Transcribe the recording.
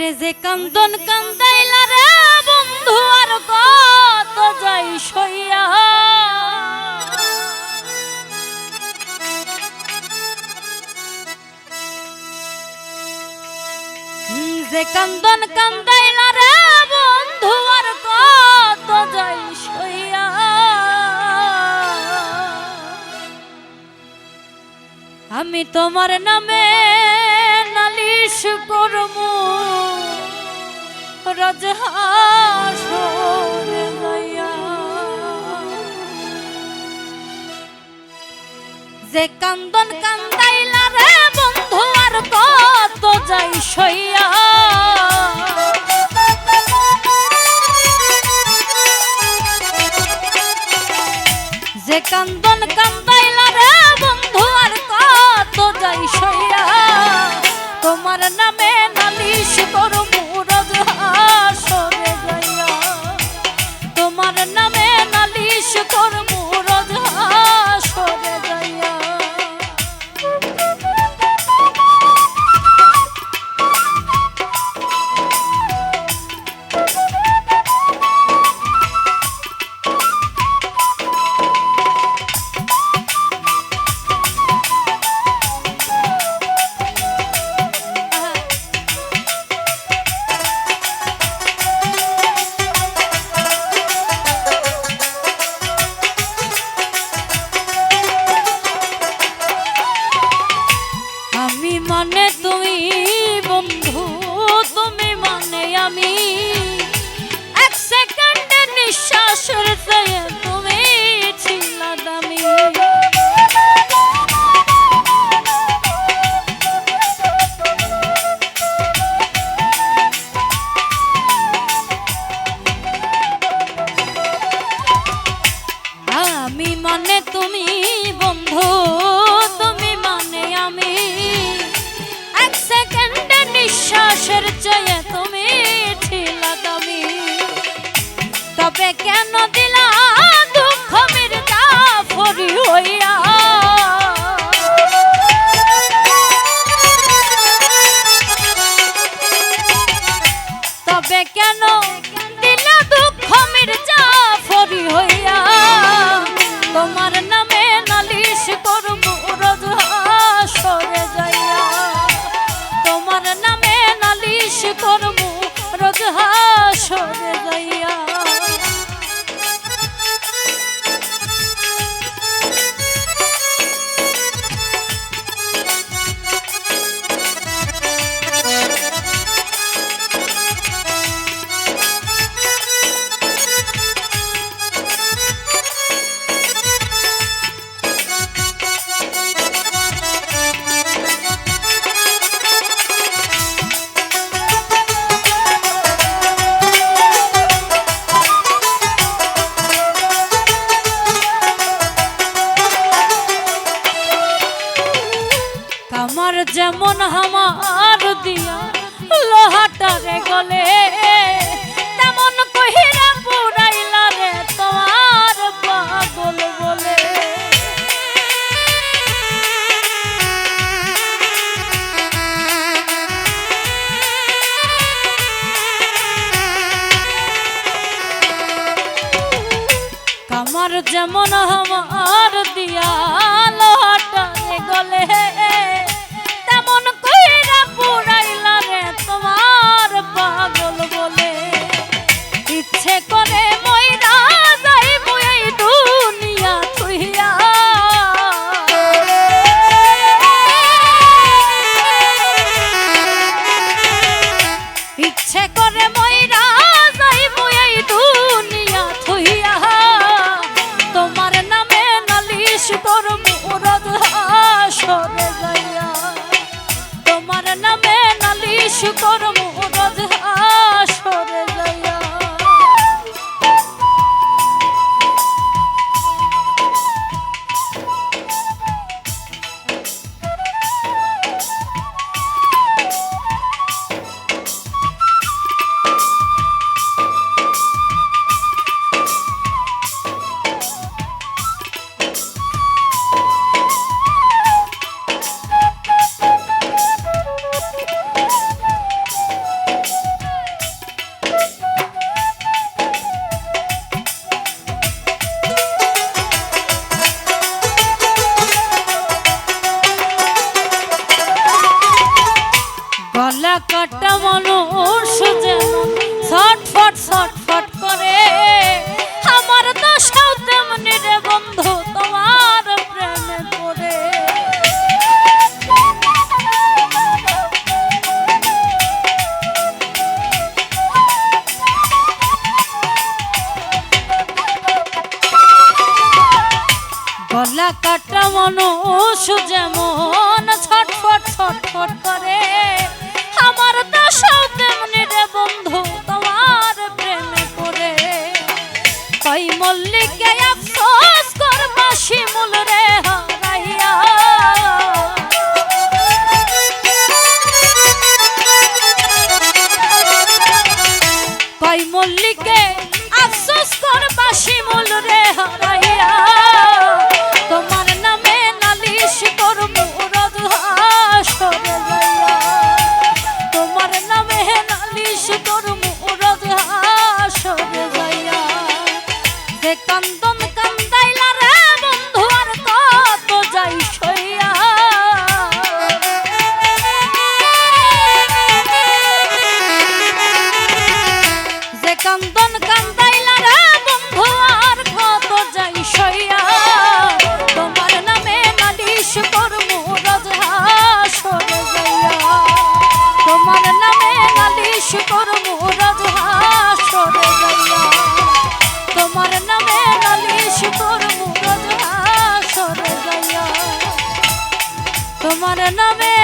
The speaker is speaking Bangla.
আরে যে কান্দন কান্দাইলা রে বন্ধু, আর কত যাই সইয়া। যে কান্দন কান্দাইলা রে বন্ধু, আর কত যাই সইয়া। আমি তোমার নামে যে কান্দন কান্দাইলা বন্ধু আর কত যাই সইয়া কেন দিলা যেমন হামার দিয়া লোহাটারে গলে, তেমন কহিরা পুরাইলা রে তোমার পাগল বলে। কামার যেমন আমার দিয়া লোহাটারে গলে কাটা মন করব রাজ হাসরে যাইয়া। তোমার নামে নালিশ করব রাজ হাসরে যাইয়া। তোমার নামে